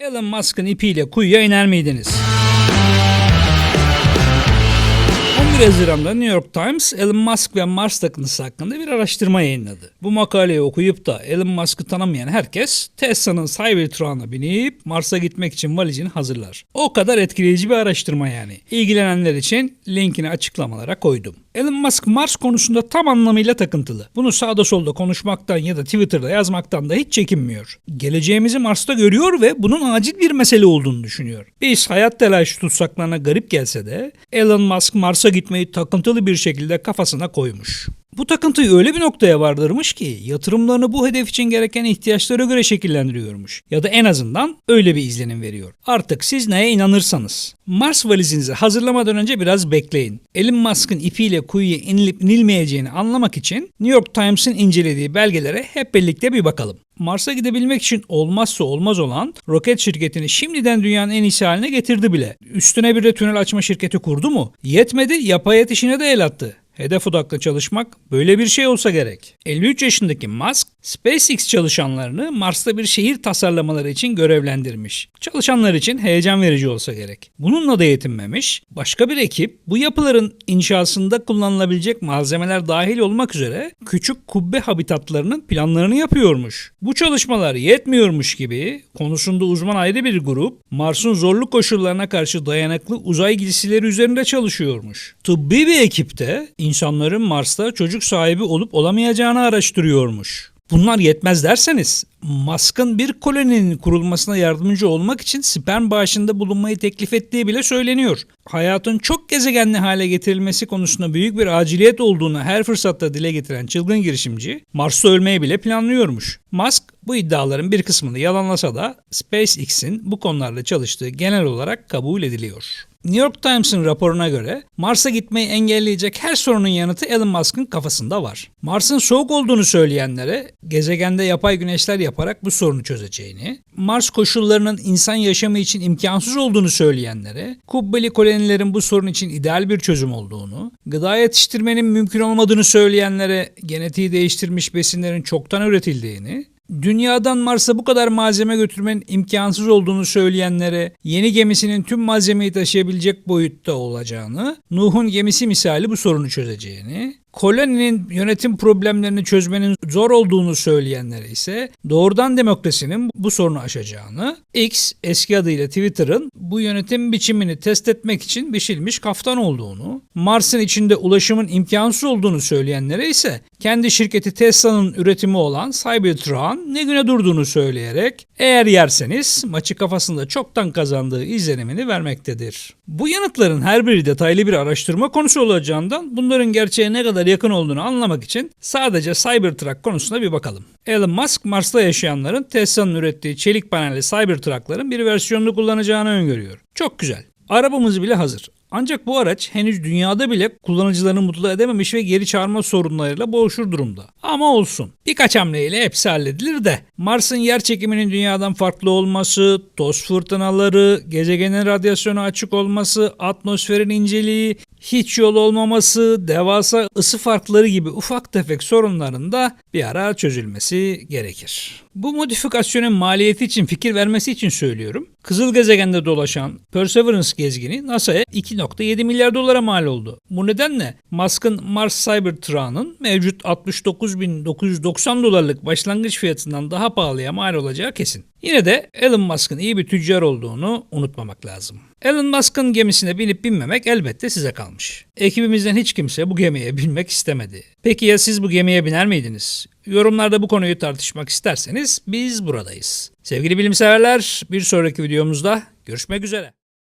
Elon Musk'ın ipiyle kuyuya iner miydiniz? 11 Haziran'da New York Times Elon Musk ve Mars takıntısı hakkında bir araştırma yayınladı. Bu makaleyi okuyup da Elon Musk'ı tanımayan herkes Tesla'nın Cybertruck'a binip Mars'a gitmek için valizini hazırlar. O kadar etkileyici bir araştırma yani. İlgilenenler için linkini açıklamalara koydum. Elon Musk Mars konusunda tam anlamıyla takıntılı. Bunu sağda solda konuşmaktan ya da Twitter'da yazmaktan da hiç çekinmiyor. Geleceğimizi Mars'ta görüyor ve bunun acil bir mesele olduğunu düşünüyor. Biz hayat telaşı tutsaklarına garip gelse de Elon Musk Mars'a gitmeyi takıntılı bir şekilde kafasına koymuş. Bu takıntıyı öyle bir noktaya vardırmış ki yatırımlarını bu hedef için gereken ihtiyaçlara göre şekillendiriyormuş. Ya da en azından öyle bir izlenim veriyor. Artık siz neye inanırsanız. Mars valizinizi hazırlamadan önce biraz bekleyin. Elon Musk'ın ipiyle kuyuya inilip inilmeyeceğini anlamak için New York Times'ın incelediği belgelere hep birlikte bir bakalım. Mars'a gidebilmek için olmazsa olmaz olan roket şirketini şimdiden dünyanın en iyisi haline getirdi bile. Üstüne bir de tünel açma şirketi kurdu mu? Yetmedi yapay et işine de el attı. Hedef odaklı çalışmak böyle bir şey olsa gerek. 53 yaşındaki Musk, SpaceX çalışanlarını Mars'ta bir şehir tasarlamaları için görevlendirmiş. Çalışanlar için heyecan verici olsa gerek. Bununla da yetinmemiş. Başka bir ekip bu yapıların inşasında kullanılabilecek malzemeler dahil olmak üzere küçük kubbe habitatlarının planlarını yapıyormuş. Bu çalışmalar yetmiyormuş gibi konusunda uzman ayrı bir grup Mars'ın zorlu koşullarına karşı dayanıklı uzay giysileri üzerinde çalışıyormuş. Tıbbi bir ekip de insanların Mars'ta çocuk sahibi olup olamayacağını araştırıyormuş. Bunlar yetmez derseniz Musk'ın bir koloninin kurulmasına yardımcı olmak için sperm bağışında bulunmayı teklif ettiği bile söyleniyor. Hayatın çok gezegenli hale getirilmesi konusunda büyük bir aciliyet olduğunu her fırsatta dile getiren çılgın girişimci Mars'ta ölmeyi bile planlıyormuş. Musk bu iddiaların bir kısmını yalanlasa da SpaceX'in bu konularda çalıştığı genel olarak kabul ediliyor. New York Times'ın raporuna göre Mars'a gitmeyi engelleyecek her sorunun yanıtı Elon Musk'ın kafasında var. Mars'ın soğuk olduğunu söyleyenlere gezegende yapay güneşler yaparak bu sorunu çözeceğini, Mars koşullarının insan yaşamı için imkansız olduğunu söyleyenlere, kubbeli kolonilerin bu sorun için ideal bir çözüm olduğunu, gıda yetiştirmenin mümkün olmadığını söyleyenlere genetiği değiştirmiş besinlerin çoktan üretildiğini, Dünyadan Mars'a bu kadar malzeme götürmenin imkansız olduğunu söyleyenlere yeni gemisinin tüm malzemeyi taşıyabilecek boyutta olacağını, Nuh'un gemisi misali bu sorunu çözeceğini, koloninin yönetim problemlerini çözmenin zor olduğunu söyleyenlere ise doğrudan demokrasinin bu sorunu aşacağını, X eski adıyla Twitter'ın bu yönetim biçimini test etmek için biçilmiş kaftan olduğunu, Mars'ın içinde ulaşımın imkansız olduğunu söyleyenlere ise kendi şirketi Tesla'nın üretimi olan Cybertruck'ın ne güne durduğunu söyleyerek eğer yerseniz maçı kafasında çoktan kazandığı izlenimini vermektedir. Bu yanıtların her biri detaylı bir araştırma konusu olacağından bunların gerçeğe ne kadar yakın olduğunu anlamak için sadece Cybertruck konusuna bir bakalım. Elon Musk Mars'ta yaşayanların Tesla'nın ürettiği çelik panelli Cybertruck'ların bir versiyonunu kullanacağını öngörüyor. Çok güzel. Arabamız bile hazır. Ancak bu araç henüz dünyada bile kullanıcılarını mutlu edememiş ve geri çağırma sorunlarıyla boğuşur durumda. Ama olsun. Birkaç hamleyle hepsi halledilir de. Mars'ın yer çekiminin dünyadan farklı olması, toz fırtınaları, gezegenin radyasyona açık olması, atmosferin inceliği, hiç yol olmaması, devasa ısı farkları gibi ufak tefek sorunların da bir ara çözülmesi gerekir. Bu modifikasyonun maliyeti için fikir vermesi için söylüyorum. Kızıl gezegende dolaşan Perseverance gezgini NASA'ya 2.7 milyar dolara mal oldu. Bu nedenle Musk'ın Mars Cybertruck'ın mevcut 69.990 dolarlık başlangıç fiyatından daha pahalıya mal olacağı kesin. Yine de Elon Musk'ın iyi bir tüccar olduğunu unutmamak lazım. Elon Musk'ın gemisine binip binmemek elbette size kalmış. Ekibimizden hiç kimse bu gemiye binmek istemedi. Peki ya siz bu gemiye biner miydiniz? Yorumlarda bu konuyu tartışmak isterseniz biz buradayız. Sevgili bilimseverler bir sonraki videomuzda görüşmek üzere.